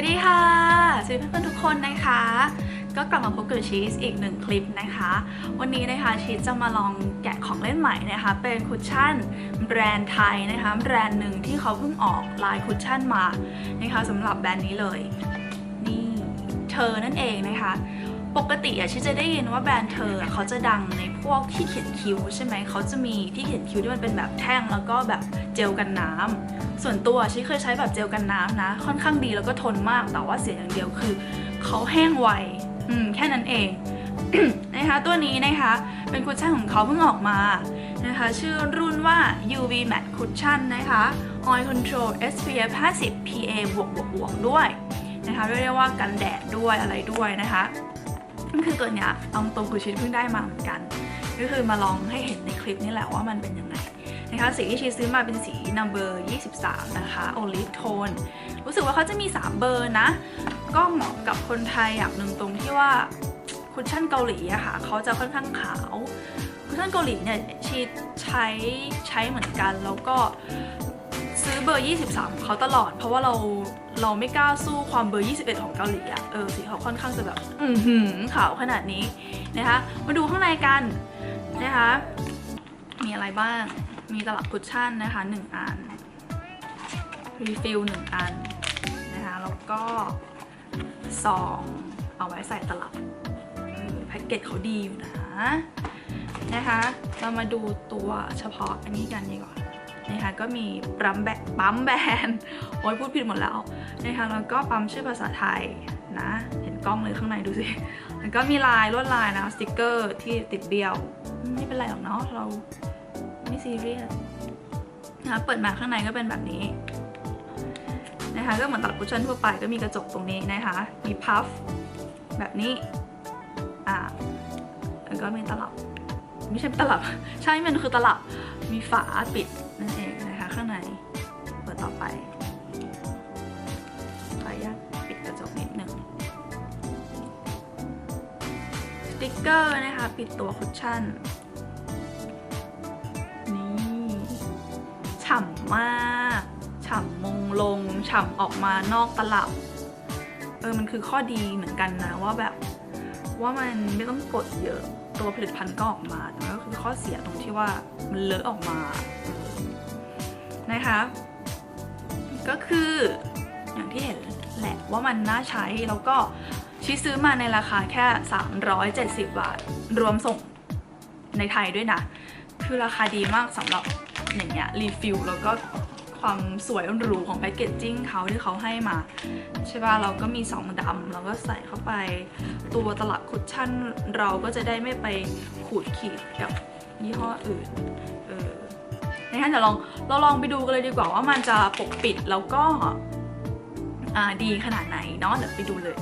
วัสดีค่ะ สวัสดีเพื่อนๆทุกคนนะคะ ก็กลับมาพบกับชีสอีกหนึ่งคลิปนะคะ วันนี้นะคะชีสจะมาลองแกะของเล่นใหม่นะคะ เป็นคุชชั่นแบรนด์ไทยนะคะแบรนด์หนึ่งที่เขาเพิ่งออกลายคุชชั่นมานะคะสำหรับแบรนด์นี้เลย นี่เธอนั่นเองนะคะ ปกติอะชิจะได้ยินว่าแบรนด์เธอเขาจะดังในพวกที่เขียนคิ้วใช่ไหมเขาจะมีที่เขียนคิ้วที่มันเป็นแบบแท่งแล้วก็แบบเจลกันน้ำส่วนตัวชิเคยใช้แบบเจลกันน้ำนะ ค่อนข้างดีแล้วก็ทนมากแต่ว่าเสียอย่างเดียวคือเขาแห้งไวอืมแค่นั้นเองนะคะตัวนี้นะคะเป็นคุชชั่นของเขาเพิ่งออกมานะคะชื่อรุ่นว่า UV Matte Cushion นะคะ Oil Control SPF 50 PA บวกบวกบวกด้วยนะคะเรียกได้ว่ากันแดดด้วยอะไรด้วยนะคะ นั่นคือตัวเนี้ยเอาตรงคือชิดเพิ่งได้มาเหมือนกัน ก็คือมาลองให้เห็นในคลิปนี่แหละว่ามันเป็นยังไงนะคะสีที่ชีซื้อมาเป็นสี number 23 นะคะ olive tone รู้สึกว่าเขาจะมี 3 เบอร์นะ ก็เหมาะกับคนไทยอย่างหนึ่งตรงที่ว่าคุชชั่นเกาหลีอะค่ะเขาจะค่อนข้างขาว คุชชั่นเกาหลีเนี่ยชีใช้ใช้เหมือนกันแล้วก็ เบอร์ 23 เขาตลอด เพราะว่าเราเราไม่กล้าสู้ความเบอร์ 21 ของเกาหลีอะเออสีเขาค่อนข้างจะแบบ อือหือขาวขนาดนี้นะคะ มาดูข้างในกันนะคะ มีอะไรบ้าง มีตลับคุชชั่นนะคะ 1 อัน รีฟิล 1 อันนะคะ แล้วก็ซองเอาไว้ใส่ตลับแพ็กเกจเขาดีอยู่นะนะคะ เรามาดูตัวเฉพาะอันนี้กันดีกว่า นะคะก็มีปั๊มแบปั๊มแบนโอ้ยพูดผิดหมดแล้วนะคะแล้วก็ปั๊มชื่อภาษาไทยนะเห็นกล้องเลยข้างในดูสิแล้วก็มีลายลวดลายนะสติกเกอร์ที่ติดเบี้ยวไม่เป็นไรหรอกเนาะเราไม่ซีเรียสนะคะเปิดมาข้างในก็เป็นแบบนี้นะคะก็เหมือนตัดคุชชั่นทั่วไปก็มีกระจกตรงนี้นะคะมีพัฟแบบนี้อ่าแล้วก็มีตลับไม่ใช่ตลับ ใช่มันคือตลับมีฝาปิด ข้างในเปิดต่อไปขออนุญาตปิดกระจกนิดหนึ่งสติ๊กเกอร์นะคะ ปิดตัวคุชชั่น นี่ฉ่ำมากฉ่ำมงลงฉ่ำออกมานอกตลับ เออ มันคือข้อดีเหมือนกันนะว่าแบบว่ามันไม่ต้องกดเยอะตัวผลิตภัณฑ์ก็ออกมา แต่ก็คือข้อเสียตรงที่ว่ามันเลอะออกมา นะคะก็คืออย่างที่เห็นแหละว่ามันน่าใช้ แล้วก็ชีซื้อมาในราคาแค่ 370 บาท รวมส่งในไทยด้วยนะ คือราคาดีมากสำหรับอย่างเงี้ยรีฟิลแล้วก็ความสวยหรูของแพคเกจจิ้งเขาที่เขาให้มา ใช่ป่ะเราก็มีสองดำเราก็ใส่เข้าไป ตัวตลับคุชชั่นเราก็จะได้ไม่ไปขูดขีดกับยี่ห้ออื่น เออ นะคะเดี๋ยวลองเราลองไปดูกันเลยดีกว่าว่ามันจะปกปิดแล้วก็ดีขนาดไหนเนาะเดี๋ยวไปดูเลย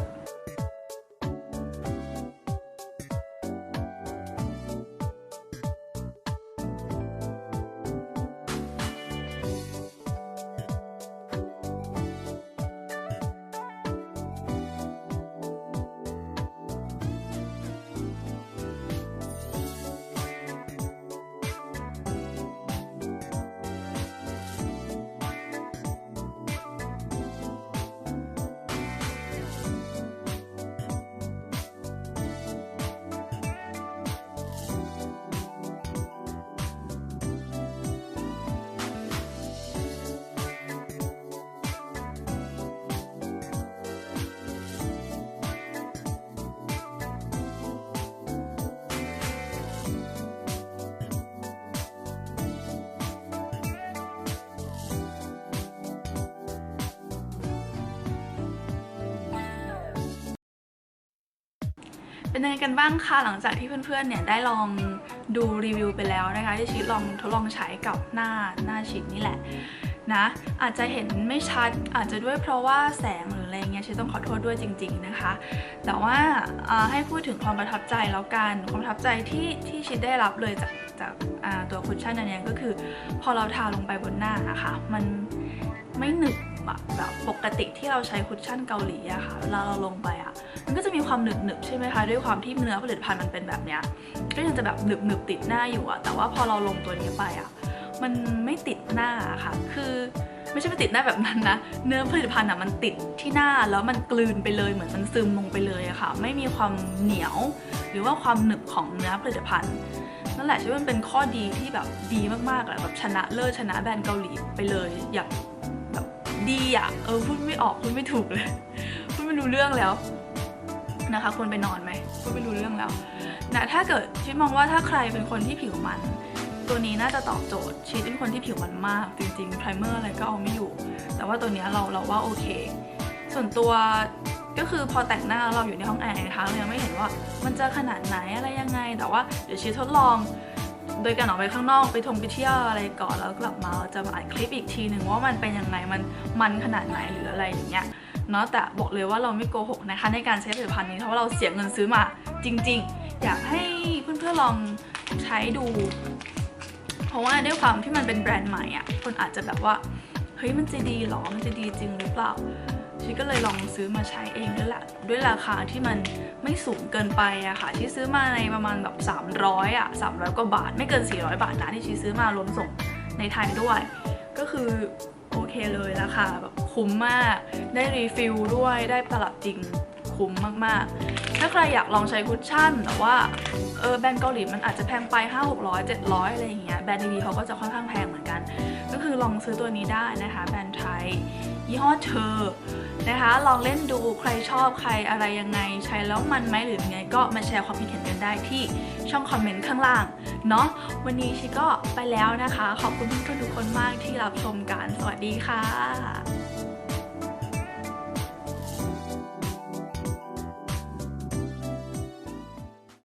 เป็นยังไงกันบ้างคะหลังจากที่เพื่อนๆเนี่ยได้ลองดูรีวิวไปแล้วนะคะที่ชีทลองทดลองใช้กับหน้าหน้าชิดนี่แหละนะอาจจะเห็นไม่ชัดอาจจะด้วยเพราะว่าแสงหรืออะไรเงี้ยชีทต้องขอโทษด้วยจริง ๆนะคะ แต่ว่าาให้พูดถึงความประทับใจแล้วกันความประทับใจที่ที่ชิดได้รับเลยจากจากาตัวคุชชั่นอันเนี้ยก็คือ พอเราทาลงไปบนหน้าอะค่ะมันไม่หนึบ อะแบบปกติที่เราใช้คุชชั่นเกาหลีอะค่ะเวลาเราลงไปอะมันก็จะมีความหนึบหนึบใช่ไหมคะด้วยความที่เนื้อผลิตภัณฑ์มันเป็นแบบเนี้ยก็ยังจะแบบหนึบหนึบติดหน้าอยู่อะแต่ว่าพอเราลงตัวนี้ไปอะมันไม่ติดหน้าอะค่ะ คือไม่ใช่ไปติดหน้าแบบนั้นนะ เนื้อผลิตภัณฑ์อะมันติดที่หน้าแล้วมันกลืนไปเลยเหมือนมันซึมลงไปเลยอะค่ะ ไม่มีความเหนียว หรือว่าความหนึบของเนื้อผลิตภัณฑ์นั่นแหละที่มันเป็นข้อดีที่แบบดีมากๆแหละแบบชนะเลิศชนะแบรนด์เกาหลีไปเลยอย่าง ดีอะเออพูดไม่ออกพูดไม่ถูกเลยพูดไม่รู้เรื่องแล้วนะคะควรไปนอนไหมพูดไม่รู้เรื่องแล้วนะถ้าเกิดชิดมองว่าถ้าใครเป็นคนที่ผิวมัน ตัวนี้น่าจะตอบโจทย์ชีเป็นคนที่ผิวมันมากจริงๆไพรเมอร์อะไรก็เอาไม่อยู่ แต่ว่าตัวนี้เราเราว่าโอเค ส่วนตัวก็คือพอแต่งหน้าเราอยู่ในห้องแอร์นะคะเรายังไม่เห็นว่ามันจะขนาดไหนอะไรยังไง แต่ว่าเดี๋ยวชีทดลอง โดยการออกไปข้างนอกไปทงไปเที่ยวอะไรก่อนแล้วกลับมาเราจะมาอัดคลิปอีกทีหนึ่งว่ามันเป็นยังไงมันมันขนาดไหนหรืออะไรอย่างเงี้ยเนาะแต่บอกเลยว่าเราไม่โกหกนะคะในการใช้ผลิตภัณฑ์นี้เพราะว่าเราเสียเงินซื้อมาจริง ๆ อยากให้เพื่อนๆลองใช้ดู เพราะว่าด้วยความที่มันเป็นแบรนด์ใหม่อะคนอาจจะแบบว่า เฮ้ยมันจะดีหรอ มันจะดีจริงหรือเปล่าชีก็เลยลองซื้อมาใช้เองด้วยแหละด้วยราคาที่มันไม่สูงเกินไปอะค่ะที่ซื้อมาในประมาณแบบ 300อะ300 กว่าบาท ไม่เกิน 400 บาทนะที่ชีซื้อมารวมส่งในไทยด้วย ก็คือโอเคเลยราคาแบบคุ้มมาก ได้รีฟิลด้วยได้ตลับจริงคุ้มมากๆ ถ้าใครอยากลองใช้คุชชั่น แต่ว่าเออแบรนด์เกาหลีมันอาจจะแพงไป 5 600 700 อะไรอย่างเงี้ยแบรนด์ดีๆเขาก็จะค่อนข้างแพง คือลองซื้อตัวนี้ได้นะคะแบรนด์ไทยยี่ห้อเธอนะคะ ลองเล่นดูใครชอบใครอะไรยังไงใช้แล้วมันไหมหรือยังไง ก็มาแชร์ความคิดเห็นกันได้ที่ช่องคอมเมนต์ข้างล่างเนาะวันนี้ชิก็ไปแล้วนะคะ ขอบคุณเพื่อนๆทุกคนมากที่รับชมกันสวัสดีค่ะ